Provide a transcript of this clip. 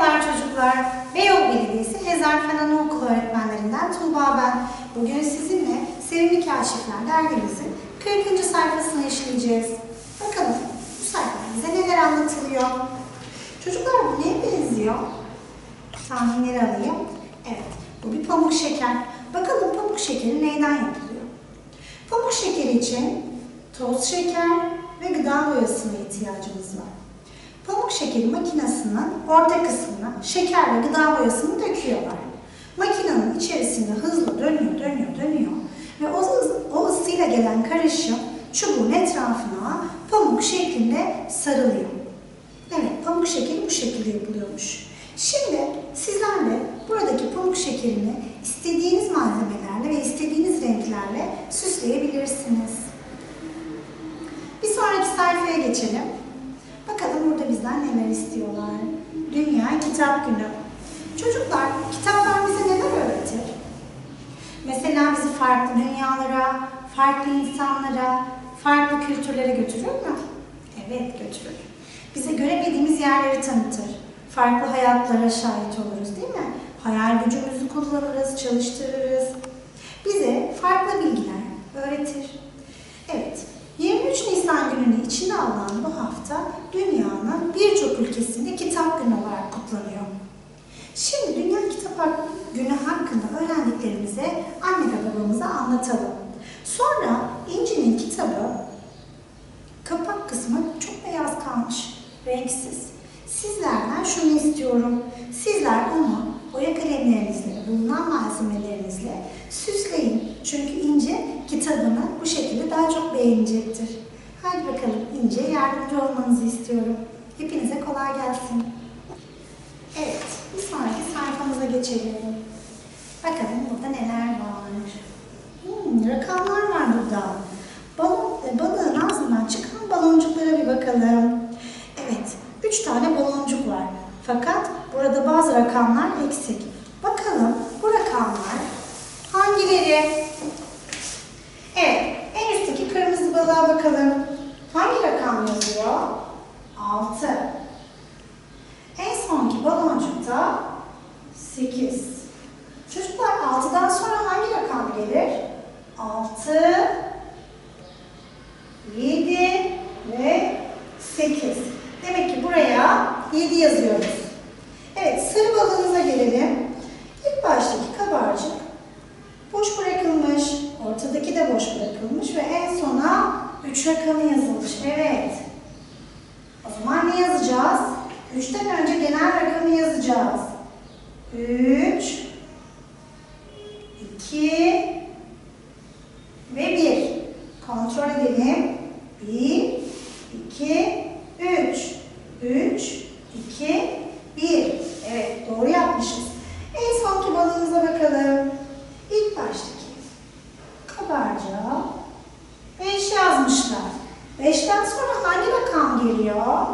Merhabalar çocuklar. Beyoğlu Belediyesi Hezar Fenan öğretmenlerinden Tuğba ben. Bugün sizinle Sevimli Kaşifler dergimizin 40. sayfasını işleyeceğiz. Bakalım bu sayfada bize neler anlatılıyor? Çocuklar bu neye benziyor? Tahminleri alayım. Evet, bu bir pamuk şeker. Bakalım pamuk şekeri neyden yapılıyor? Pamuk şekeri için toz şeker ve gıda boyasına ihtiyacımız var. Pamuk şekeri makinesinin orta kısmına şeker ve gıda boyasını döküyorlar. Makinenin içerisinde hızlı dönüyor, dönüyor, dönüyor ve o, o ısıyla gelen karışım çubuğun etrafına pamuk şeklinde sarılıyor. Evet, pamuk şekeri bu şekilde yapılıyormuş. Şimdi sizler de buradaki pamuk şekerini istediğiniz malzemelerle ve istediğiniz renklerle süsleyebilirsiniz. Bir sonraki sayfaya geçelim. Neler istiyorlar. Dünya Kitap Günü. Çocuklar, kitaplar bize neler öğretir? Mesela bizi farklı dünyalara, farklı insanlara, farklı kültürlere götürür mü? Evet, götürür. Bize göremediğimiz yerleri tanıtır. Farklı hayatlara şahit oluruz değil mi? Hayal gücümüzü kullanırız, çalıştırırız. Bize farklı bilgiler öğretir. Evet, 23 Nisan gününü içine alan bu hafta birçok ülkesinde kitap günü olarak kutlanıyor. Şimdi Dünya Kitap Günü hakkında öğrendiklerimizi anne ve babamıza anlatalım. Sonra İnci'nin kitabı kapak kısmı çok beyaz kalmış, renksiz. Sizlerden şunu istiyorum. Sizler onu boya kalemlerinizle, bulunan malzemelerinizle süsleyin. Çünkü İnce kitabını bu şekilde daha çok beğenecektir. Hadi bakalım İnce yardımcı olmanızı istiyorum. Hepinize kolay gelsin. Evet, bir sonraki sayfamıza geçelim. Bakalım burada neler var. Hmm, rakamlar var burada. Balon, e, balığın ağzından çıkan baloncuklara bir bakalım. Evet, üç tane baloncuk var. Fakat burada bazı rakamlar eksik. Bakalım bu rakamlar hangileri? Evet, en üstteki kırmızı balığa bakalım. Hangi rakam yazıyor? 6. En sonki baloncukta 8. Çocuklar 6'dan sonra hangi rakam gelir? 6, 7 ve 8. Demek ki buraya 7 yazıyoruz. Evet, sarı balığımıza gelelim. İlk baştaki kabarcık boş bırakılmış, ortadaki de boş bırakılmış ve en sona 3 rakamı yazılmış. Evet yazacağız. 3'ten önce genel rakamı yazacağız. 3 2 ve 1. Kontrol edelim. 1 2 3 3 2 1. Evet, doğru yapmışız. En sonki balığımıza bakalım. İlk baştaki kabarca 5 yazmışlar. 5'ten sonra hangi rakam geliyor?